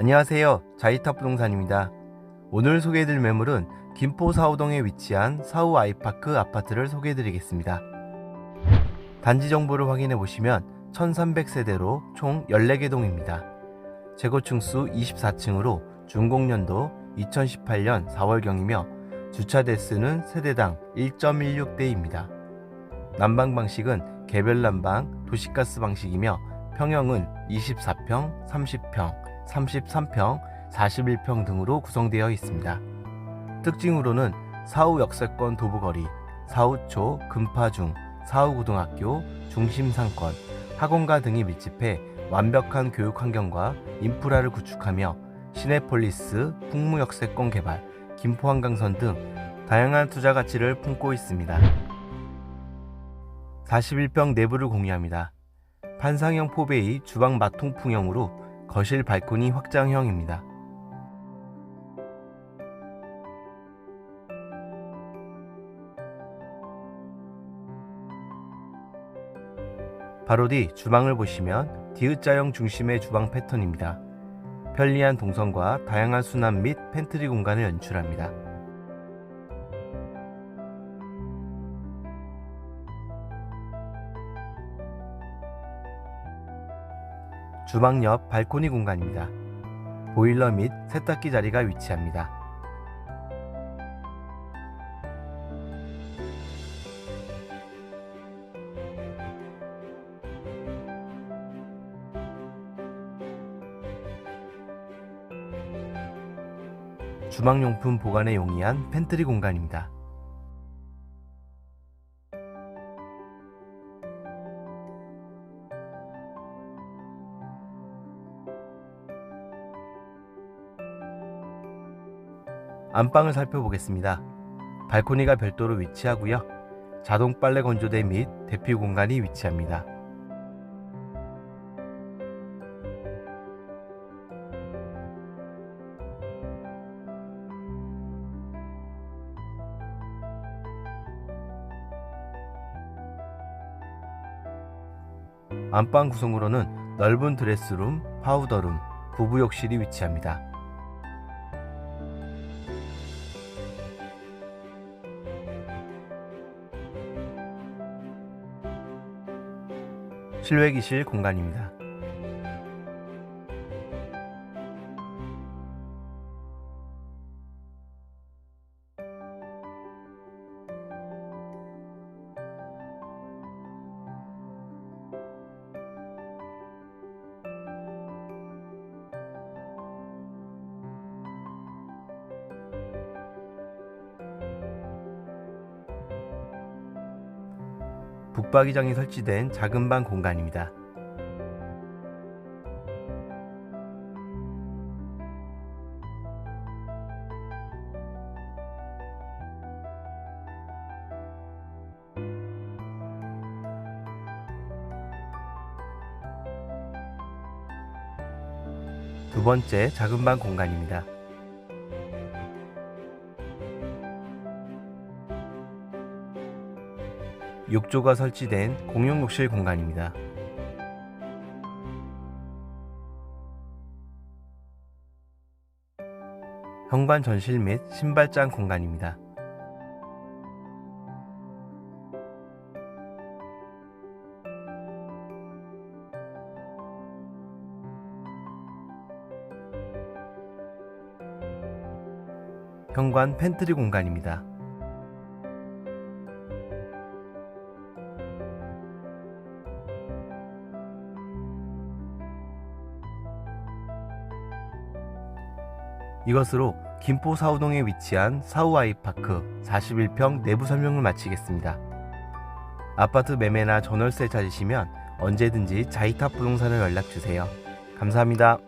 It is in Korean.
안녕하세요. 자이탑 부동산입니다. 오늘 소개해드릴 매물은 김포 사우동에 위치한 사우 아이파크 아파트를 소개해드리겠습니다. 단지 정보를 확인해 보시면 1300세대로 총 14개 동입니다. 재고층 수 24층으로 준공년도 2018년 4월경이며 주차 대수는 세대당 1.16대입니다. 난방 방식은 개별 난방, 도시가스 방식이며 평형은 24평, 30평, 33평, 41평 등으로 구성되어 있습니다. 특징으로는 사후 역세권 도보거리, 사후초, 금파중, 사후고등학교, 중심상권, 학원가 등이 밀집해 완벽한 교육 환경과 인프라를 구축하며 시내폴리스, 풍무역세권 개발, 김포한강선 등 다양한 투자 가치를 품고 있습니다. 41평 내부를 공유합니다. 판상형 포베이 주방 마통풍형으로 거실 발코니 확장형입니다. 바로 뒤 주방을 보시면 디귿자형 중심의 주방 패턴입니다. 편리한 동선과 다양한 수납 및 팬트리 공간을 연출합니다. 주방 옆 발코니 공간입니다. 보일러 및 세탁기 자리가 위치합니다. 주방용품 보관에 용이한 팬트리 공간입니다. 안방을 살펴보겠습니다. 발코니가 별도로 위치하고요. 자동 빨래 건조대 및 대피 공간이 위치합니다. 안방 구성으로는 넓은 드레스룸, 파우더룸, 부부욕실이 위치합니다. 실외기실 공간입니다. 북박이장이 설치된 작은 방 공간입니다. 두 번째 작은 방 공간입니다. 욕조가 설치된 공용 욕실 공간입니다. 현관 전실 및 신발장 공간입니다. 현관 팬트리 공간입니다. 이것으로 김포 사우동에 위치한 사우 아이파크 41평 내부 설명을 마치겠습니다. 아파트 매매나 전월세 찾으시면 언제든지 자이탑 부동산을 연락 주세요. 감사합니다.